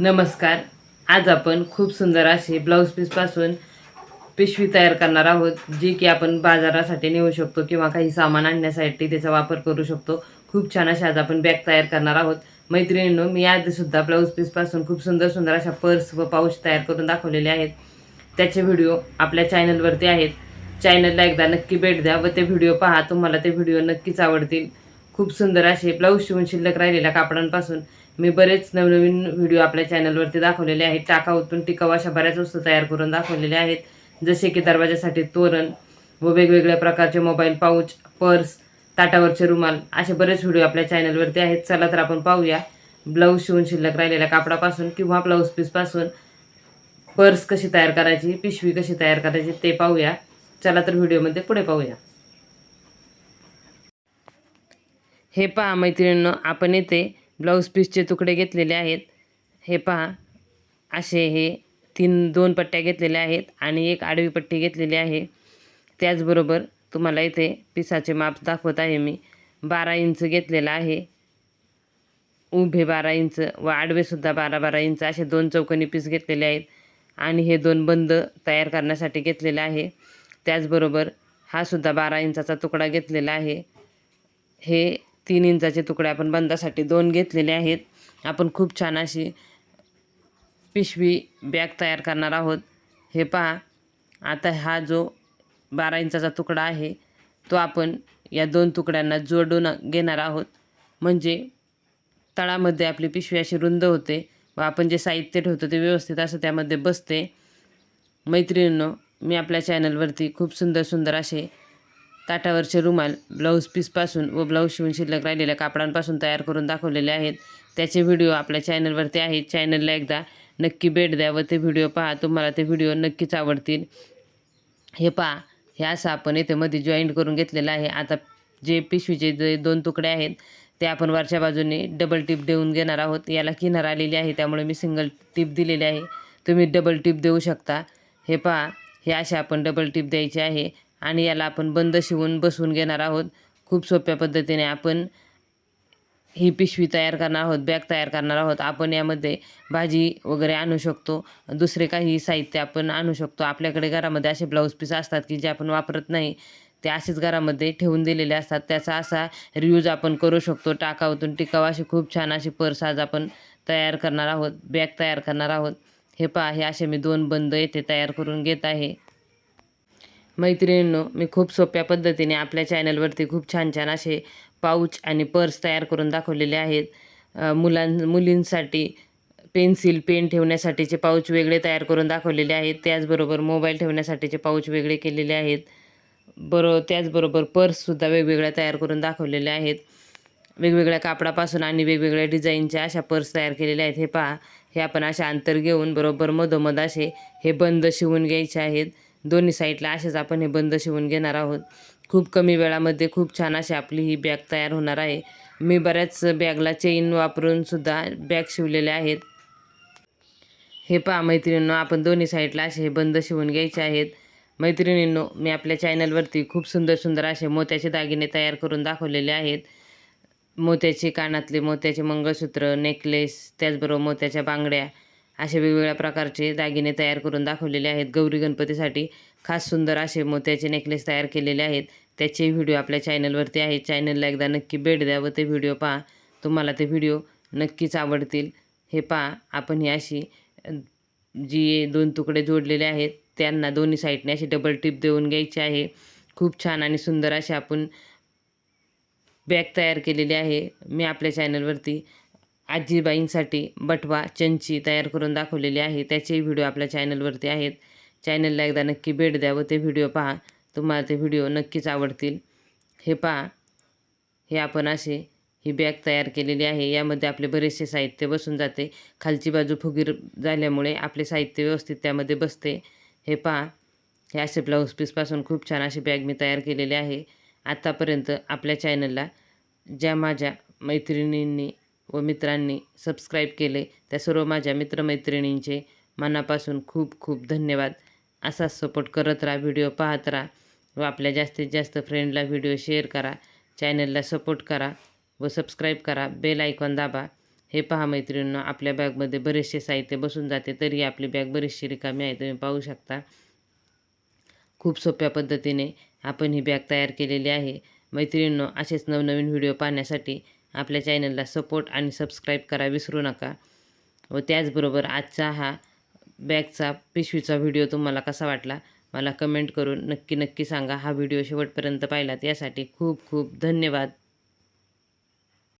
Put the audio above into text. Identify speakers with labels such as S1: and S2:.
S1: नमस्कार. आज आपण खूप सुंदर असे ब्लाऊज पीसपासून पिशवी तयार करणार आहोत जी की आपण बाजारासाठी नेऊ शकतो किंवा काही सामान आणण्यासाठी त्याचा वापर करू शकतो. खूप छान अशा आज आपण बॅग तयार करणार आहोत. मैत्रिणींनो मी आजसुद्धा ब्लाऊज पीसपासून खूप सुंदर सुंदर अशा पर्स व पाऊच तयार करून दाखवलेले आहेत. त्याचे व्हिडिओ आपल्या चॅनलवरती आहेत. चॅनलला एकदा नक्की भेट द्या व ते व्हिडिओ पहा. तुम्हाला ते व्हिडिओ नक्कीच आवडतील. खूप सुंदर असे ब्लाऊज शिवून शिल्लक राहिलेल्या कापडांपासून. मी बरेच नवनवीन व्हिडिओ आपल्या चॅनलवरती दाखवलेले आहेत. टाकाऊतून टिकाऊ अशा बऱ्याच वस्तू तयार करून दाखवलेल्या आहेत. जसे की दरवाजासाठी तोरण व वेगवेगळ्या प्रकारचे मोबाईल पाऊच पर्स ताटावरचे रुमाल असे बरेच व्हिडिओ आपल्या चॅनलवरती आहेत. चला तर आपण पाहूया. ब्लाऊज शिवून शिल्लक राहिलेल्या कापडापासून किंवा ब्लाऊज पीसपासून पर्स कशी तयार करायची पिशवी कशी तयार करायची ते पाहूया. चला तर व्हिडिओमध्ये पुढे पाहूया. हे पहा मैत्रिणींनो आपण येते ब्लाऊज पीसचे तुकडे घेतलेले आहेत. हे पहा. असे हे तीन दोन पट्ट्या घेतलेल्या आहेत आणि एक आडवी पट्टी घेतलेली आहे. त्याचबरोबर तुम्हाला इथे पिसाचे माप दाखवत आहे मी. बारा इंच घेतलेलं आहे. उभे बारा इंच व आडवेसुद्धा बारा बारा इंच असे दोन चौकोनी पीस घेतलेले आहेत आणि हे दोन बंद तयार करण्यासाठी घेतलेले आहे. त्याचबरोबर हा सुद्धा बारा इंचाचा तुकडा घेतलेला आहे. हे तीन इंचाचे तुकडे आपण बंदासाठी दोन घेतलेले आहेत. आपण खूप छान अशी पिशवी बॅग तयार करणार आहोत. हे पहा आता हा जो बारा इंचाचा तुकडा आहे तो आपण या दोन तुकड्यांना जोडून घेणार आहोत. म्हणजे तळामध्ये आपली पिशवी अशी रुंद होते व आपण जे साहित्य ठेवतो ते व्यवस्थित असं त्यामध्ये बसते. मैत्रिणींनो मी आपल्या चॅनलवरती खूप सुंदर सुंदर असे ताटावरचे रुमाल ब्लाऊज पीसपासून व ब्लाऊज शिवून शिल्लक राहिलेल्या कापडांपासून तयार करून दाखवलेले आहेत. त्याचे व्हिडिओ आपल्या चॅनलवरती आहेत. चॅनलला एकदा नक्की भेट द्या व ते व्हिडिओ पहा. तुम्हाला ते व्हिडिओ नक्कीच आवडतील. हे पहा. हे असं आपण येथे मध्ये जॉईंट करून घेतलेलं आहे. आता जे पिशवीचे जे दोन तुकडे आहेत ते आपण वरच्या बाजूने डबल टिप देऊन घेणार आहोत. याला किनार आलेली आहे. त्यामुळे मी सिंगल टिप दिलेली आहे. तुम्ही डबल टिप देऊ शकता. हे पहा. हे असे आपण डबल टिप द्यायचे आहे. आणि याला आपण बंद शिवून बसवून घेणार आहोत. खूप सोप्या पद्धतीने आपण ही पिशवी तयार करणार आहोत बॅग तयार करणार आहोत. आपण यामध्ये भाजी वगैरे आणू शकतो. दुसरे काही साहित्य आपण आणू शकतो. आपल्याकडे घरामध्ये असे ब्लाऊज पीस असतात की जे आपण वापरत नाही. ते असेच घरामध्ये ठेवून दिलेले असतात. त्याचा असा रियूज आपण करू शकतो. टाकावतून टिकाऊ अशी खूप छान अशी पर्स आज आपण तयार करणार आहोत. बॅग तयार करणार आहोत. हे पहा हे असे मी दोन बंद येथे तयार करून घेत आहे. मैत्रिणींनो मी खूप सोप्या पद्धतीने आपल्या चॅनलवरती खूप छान छान असे पाऊच आणि पर्स तयार करून दाखवलेले आहेत. मुलां मुलींसाठी पेन्सिल पेन ठेवण्यासाठीचे पाऊच वेगळे तयार करून दाखवलेले आहेत. त्याचबरोबर मोबाईल ठेवण्यासाठीचे पाऊच वेगळे केलेले आहेत. बरो त्याचबरोबर पर्ससुद्धा वेगवेगळ्या तयार करून दाखवलेल्या आहेत. वेगवेगळ्या कापडापासून आणि वेगवेगळ्या डिझाईनच्या अशा पर्स तयार केलेल्या आहेत. हे पहा हे आपण असे अंतर घेऊन बरोबर मधोमध असे हे बंद शिवून घ्यायचे आहेत. दोन्ही साईडला असेच आपण हे बंद शिवून घेणार आहोत. खूप कमी वेळामध्ये खूप छान अशी आपली ही बॅग तयार होणार आहे. मी बऱ्याच बॅगला चेन वापरून सुद्धा बॅग शिवलेल्या आहेत. हे पहा मैत्रिणींनो आपण दोन्ही साईडला असे हे बंद शिवून घ्यायचे आहेत. मैत्रिणींनो मी आपल्या चॅनलवरती खूप सुंदर सुंदर असे मोत्याचे दागिने तयार करून दाखवलेले आहेत. मोत्याचे कानातले मोत्याचे मंगळसूत्र नेकलेस त्याचबरोबर मोत्याच्या बांगड्या असे वेगवेगळ्या प्रकारचे दागिने तयार करून दाखवलेले आहेत. गौरी गणपतीसाठी खास सुंदर असे मोत्याचे नेकलेस तयार केलेले आहेत. त्याचे व्हिडिओ आपल्या चॅनलवरती आहेत. चॅनलला एकदा नक्की भेट द्या व ते व्हिडिओ पहा. तुम्हाला ते व्हिडिओ नक्कीच आवडतील. हे पहा आपण ही अशी जी दोन तुकडे जोडलेले आहेत त्यांना दोन्ही साईडने अशी डबल टिप देऊन घ्यायची आहे. खूप छान आणि सुंदर असे आपण बॅग तयार केलेली आहे. मी आपल्या चॅनलवरती आजीबाईंसाठी बटवा चंची तयार करून दाखवलेली आहे. त्याचेही व्हिडिओ आपल्या चॅनलवरती आहेत. चॅनलला एकदा नक्की भेट द्या व ते व्हिडिओ पहा. तुम्हाला ते व्हिडिओ नक्कीच आवडतील. हे पहा. हे आपण असे ही बॅग तयार केलेली आहे. यामध्ये आपले बरेचसे साहित्य बसून जाते. खालची बाजू फुगीर झाल्यामुळे आपले साहित्य व्यवस्थित त्यामध्ये बसते. हे पहा. हे असे ब्लाऊज पीसपासून खूप छान अशी बॅग मी तयार केलेली आहे. आत्तापर्यंत आपल्या चॅनलला ज्या माझ्या मैत्रिणींनी व मित्रांनी सबस्क्राईब केले. त्या सर्व माझ्या मित्रमैत्रिणींचे मनापासून खूप खूप धन्यवाद. असाच सपोर्ट करत राहा व्हिडिओ पाहत राहा व आपल्या जास्तीत जास्त फ्रेंडला व्हिडिओ शेअर करा. चॅनलला सपोर्ट करा व सबस्क्राईब करा. बेल आयकॉन दाबा. हे पहा मैत्रिणींनो आपल्या बॅगमध्ये बरेचसे साहित्य बसून जाते तरी आपली बॅग बरीचशी रिकामी आहे तुम्ही पाहू शकता. खूप सोप्या पद्धतीने आपण ही बॅग तयार केलेली आहे. मैत्रिणींनो असेच नवनवीन व्हिडिओ पाहण्यासाठी आपल्या चॅनलला सपोर्ट आणि सबस्क्राईब करा विसरू नका. व त्याचबरोबर आजचा हा बॅगचा पिशवीचा व्हिडिओ तुम्हाला कसा वाटला मला कमेंट करून नक्की नक्की सांगा. हा व्हिडिओ शेवटपर्यंत पाहिलात यासाठी खूप खूप धन्यवाद.